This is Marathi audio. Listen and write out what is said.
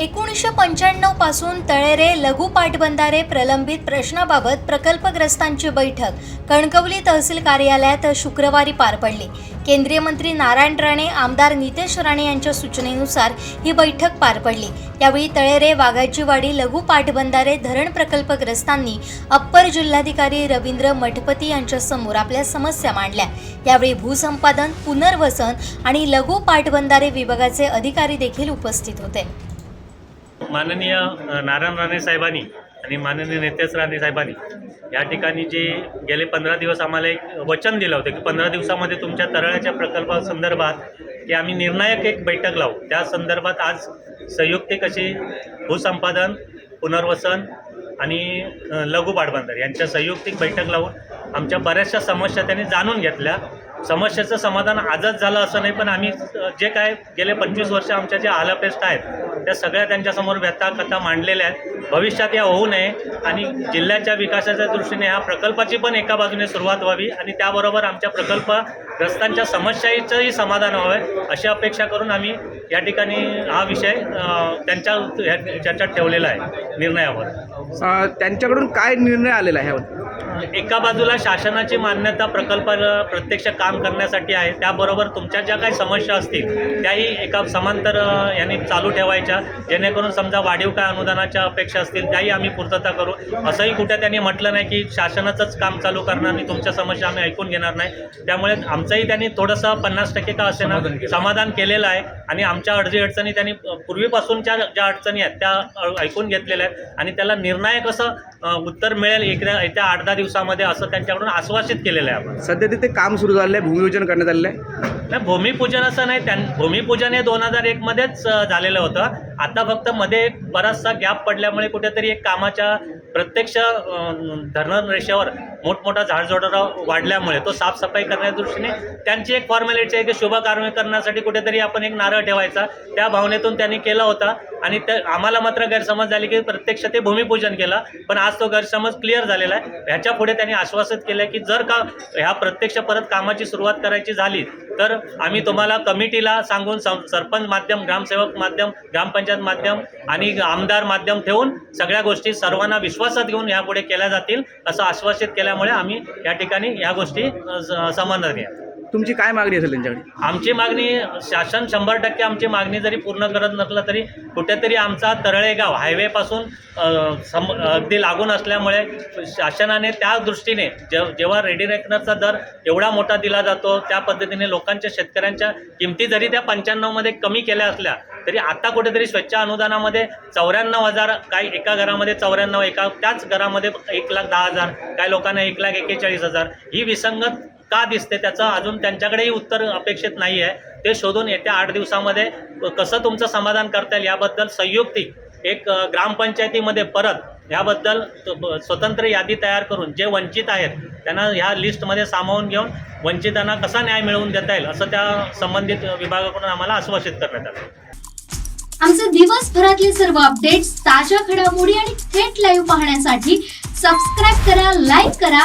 एकोणीसशे पंच्याण्णवपासून तळेरे लघु पाटबंधारे प्रलंबित प्रश्नाबाबत प्रकल्पग्रस्तांची बैठक. कणकवली तहसील कार्यालयात शुक्रवारी पार पडली. केंद्रीय मंत्री नारायण राणे आमदार नितेश राणे यांच्या सूचनेनुसार ही बैठक पार पडली. यावेळी तळेरे वाघाचीवाडी लघु पाटबंधारे धरण प्रकल्पग्रस्तांनी अप्पर जिल्हाधिकारी रवींद्र मठपती यांच्या समोर आपल्या समस्या मांडल्या. यावेळी भूसंपादन पुनर्वसन आणि लघु पाटबंधारे विभागाचे अधिकारी देखील उपस्थित होते. माननीय नारायण राणे साहेबांनी आणि माननीय नितेश राणे साहेबांनी या ठिकाणी जे गेले पंधरा दिवस आम्हाला एक वचन दिलं होतं की पंधरा दिवसामध्ये तुमच्या तराळ्याच्या प्रकल्पासंदर्भात की आम्ही निर्णायक एक बैठक लावू. त्या संदर्भात आज संयुक्तिक अशी भूसंपादन पुनर्वसन आणि लघु पाटबंधार यांच्या संयुक्तिक बैठक लावून आमच्या बऱ्याचशा समस्या त्यांनी जाणून घेतल्या. समस्येचं समाधान आजच झालं असं नाही पण आम्ही जे काय गेले पंचवीस वर्ष आमच्या जे आलापेस्ट आहेत त्या सगळ्या त्यांच्यासमोर व्यथा कथा मांडलेल्या आहेत. भविष्यात या होऊ नये आणि जिल्ह्याच्या विकासाच्या दृष्टीने ह्या प्रकल्पाची पण एका बाजूने सुरुवात व्हावी आणि त्याबरोबर आमच्या प्रकल्पग्रस्तांच्या समस्याचंही समाधान व्हावं अशी अपेक्षा करून आम्ही या ठिकाणी हा विषय त्यांच्या ह्या- ठेवलेला आहे निर्णयावर. त्यांच्याकडून काय निर्णय आलेला आहे? एका बाजूला शासनाची मान्यता प्रकल्पाला प्रत्यक्ष काम करण्यासाठी आहे. त्याबरोबर तुमच्या ज्या काही समस्या असतील त्याही एका समांतर यांनी चालू ठेवायच्या. जेणेकरून समजा वाढीव काय अनुदानाच्या अपेक्षा असतील त्याही आम्ही पूर्तता करू. असंही कुठे त्यांनी म्हटलं नाही की शासनाचंच काम चालू करणार आणि तुमच्या समस्या आम्ही ऐकून घेणार नाही. त्यामुळे आमचंही त्यांनी थोडंसं पन्नास टक्के का असे ना समाधान केलेलं आहे आणि आमच्या अडचणी अडचणी त्यांनी पूर्वीपासूनच्या ज्या अडचणी आहेत त्या ऐकून घेतलेल्या आहेत. आणि त्याला निर्णायक असं उत्तर मिळेल एकदा येत्या आठ दहा दिवसामध्ये असं त्यांच्याकडून आश्वासित केलेलं आहे आपण. सध्या तिथे काम सुरू झालं आहे भूमिपूजन करण्यात आलेलं आहे. नाही भूमिपूजन असं नाही त्यां भूमिपूजन हे दोन हजार एकमध्येच झालेलं होतं. आता फक्त मध्ये बराचसा गॅप पडल्यामुळे कुठेतरी एक कामाच्या प्रत्यक्ष धरण रेषेवर मोठमोठा झाडझोडा वाढल्यामुळे तो साफसफाई करण्याच्या दृष्टीने त्यांची एक फॉर्मॅलिटी आहे की शुभ कार्य करण्यासाठी कुठेतरी आपण एक नारळ ठेवायचा. त्या भावनेतून त्यांनी केला होता आणि त्या आम्हाला मात्र गैरसमज झाले की प्रत्यक्ष ते भूमिपूजन केलं. पण आज तो गैरसमज क्लिअर झालेला आहे. ह्याच्या पुढे त्यांनी आश्वासित केलं आहे की जर का ह्या प्रत्यक्ष परत कामाची सुरुवात करायची झाली तर आम्ही तुम्हाला कमिटीला सांगून सरपंच माध्यम ग्रामसेवक माध्यम ग्रामपंचायत माध्यम आणि आमदार माध्यम ठेवून सगळ्या गोष्टी सर्वांना विश्वासात घेऊन यापुढे केल्या जातील असं आश्वासित केल्यामुळे आम्ही या ठिकाणी या गोष्टी समाधान घ्या तुमची काय मागणी असेल त्यांच्याकडे? आमची मागणी शासन शंभर टक्के आमची मागणी जरी पूर्ण करत नसलं तरी कुठेतरी आमचा तरळेगाव हायवेपासून सम अगदी लागून असल्यामुळे शासनाने त्या दृष्टीने जे जेव्हा रेडी रेकनरचा दर एवढा मोठा दिला जातो त्या पद्धतीने लोकांच्या शेतकऱ्यांच्या किमती जरी त्या पंच्याण्णवमध्ये कमी केल्या असल्या तरी आता कुठेतरी स्वच्छ अनुदानामध्ये चौऱ्याण्णव हजार काही एका घरामध्ये चौऱ्याण्णव एका त्याच घरामध्ये एक लाख दहा हजार काही लोकांना एक लाख एक्केचाळीस हजार ही विसंगत का दिसते त्याचं? अजून त्यांच्याकडेही उत्तर अपेक्षित नाही आहे ते शोधून येत्या आठ दिवसामध्ये कसं तुमचं समाधान करता येईल याबद्दल संयुक्तिक एक ग्रामपंचायतीमध्ये परत ह्याबद्दल स्वतंत्र यादी तयार करून जे वंचित आहेत त्यांना ह्या लिस्टमध्ये सामावून घेऊन वंचितांना कसा न्याय मिळवून देता येईल असं त्या संबंधित विभागाकडून आम्हाला आश्वासित करण्यात आलं. आमचे दिवसभरातले सर्व अपडेट्स ताज्या घडामोडी आणि थेट लाईव्ह पाहण्यासाठी सबस्क्राईब करा लाईक करा